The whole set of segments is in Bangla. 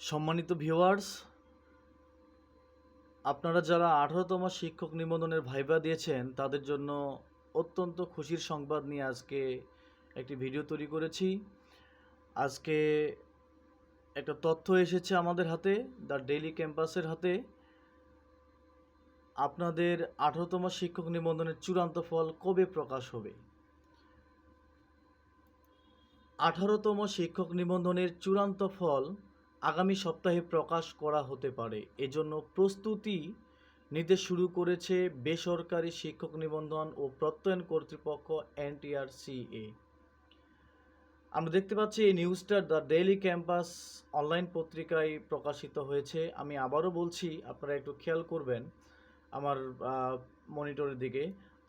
সম্মানিত ভিউয়ার্স আপনারা যারা আঠারোতম শিক্ষক নিবন্ধনের ভাইবা দিয়েছেন, তাদের জন্য অত্যন্ত খুশির সংবাদ নিয়ে আজকে একটি ভিডিও তৈরি করেছি। আজকে একটা তথ্য এসেছে আমাদের হাতে দ্য ডেইলি ক্যাম্পাসের হাতে। আপনাদের আঠারোতম শিক্ষক নিবন্ধনের চূড়ান্ত ফল কবে প্রকাশ হবে? আঠারোতম শিক্ষক নিবন্ধনের চূড়ান্ত ফল আগামী সপ্তাহে প্রকাশ করা হতে পারে। এজন্য প্রস্তুতি নিতে শুরু করেছে বেসরকারি শিক্ষক নিবন্ধন ও প্রত্যয়ন কর্তৃপক্ষ এনটিআরসিএ। আমরা দেখতে পাচ্ছি এই নিউজটা দ্য ডেইলি ক্যাম্পাস অনলাইন পত্রিকায় প্রকাশিত হয়েছে। আমি আবারও বলছি, আপনারা একটু খেয়াল করবেন আমার মনিটরের দিকে।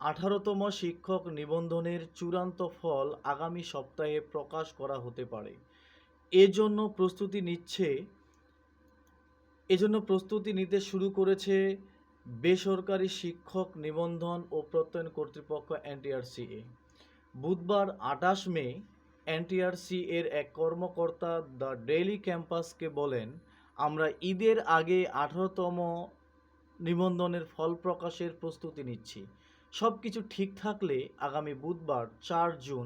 আঠারোতম শিক্ষক নিবন্ধনের চূড়ান্ত ফল আগামী সপ্তাহে প্রকাশ করা হতে পারে। এজন্য প্রস্তুতি নিচ্ছে, এজন্য প্রস্তুতি নিতে শুরু করেছে বেসরকারি শিক্ষক নিবন্ধন ও প্রত্যয়ন কর্তৃপক্ষ এনটিআরসিএ। বুধবার আঠাশ মে এনটিআরসি এর এক কর্মকর্তা দ্য ডেইলি ক্যাম্পাসকে বলেন, আমরা ঈদের আগে আঠারোতম নিবন্ধনের ফল প্রকাশের প্রস্তুতি নিচ্ছি। সব কিছু ঠিক থাকলে আগামী বুধবার চার জুন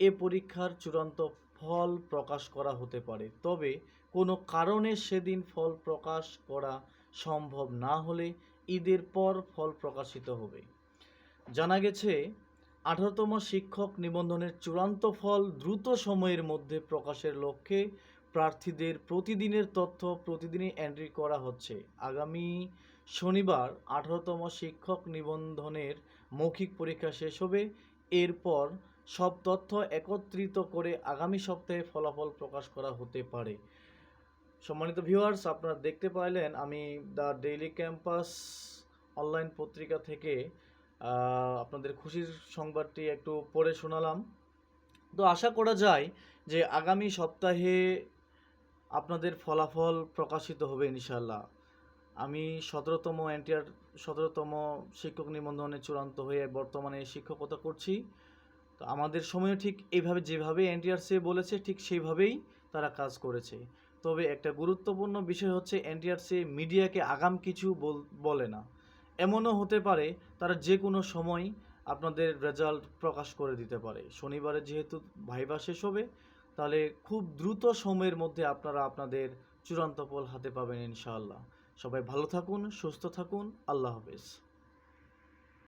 এ পরীক্ষার চূড়ান্ত ফল প্রকাশ করা হতে পারে। তবে কোনো কারণে সেদিন ফল প্রকাশ করা সম্ভব না হলে ঈদের পর ফল প্রকাশিত হবে। জানা গেছে, আঠারোতম শিক্ষক নিবন্ধনের চূড়ান্ত ফল দ্রুত সময়ের মধ্যে প্রকাশের লক্ষ্যে প্রার্থীদের প্রতিদিনের তথ্য প্রতিদিনই এন্ট্রি করা হচ্ছে। আগামী শনিবার আঠারোতম শিক্ষক নিবন্ধনের মৌখিক পরীক্ষা শেষ হবে। এরপর সব তথ্য একত্রিত করে আগামী সপ্তাহে ফলাফল প্রকাশ করা হতে পারে। সম্মানিত ভিউয়ার্স আপনারা দেখতে পাইলেন আমি দ্য ডেইলি ক্যাম্পাস অনলাইন পত্রিকা থেকে আপনাদের খুশির সংবাদটি একটু পড়ে শোনালাম। তো আশা করা যায় যে আগামী সপ্তাহে আপনাদের ফলাফল প্রকাশিত হবে ইনশাল্লাহ আমি সতেরোতম এনটিআর, সতেরোতম শিক্ষক নিবন্ধনে চূড়ান্ত হয়ে বর্তমানে শিক্ষকতা করছি। তো আমাদের সময়ও ঠিক এইভাবে যেভাবে এনটিআরসি বলেছে, ঠিক সেইভাবেই তারা কাজ করেছে। তবে একটা গুরুত্বপূর্ণ বিষয় হচ্ছে এনটিআরসি মিডিয়াকে আগাম কিছু বলে না। এমনও হতে পারে তারা যে কোনো সময় আপনাদের রেজাল্ট প্রকাশ করে দিতে পারে। শনিবারে যেহেতু ভাইবা শেষ হবে, তাহলে খুব দ্রুত সময়ের মধ্যে আপনারা আপনাদের চূড়ান্ত ফল হাতে পাবেন ইনশাআল্লাহ। সবাই ভালো থাকুন, সুস্থ থাকুন, আল্লাহ হাফেজ।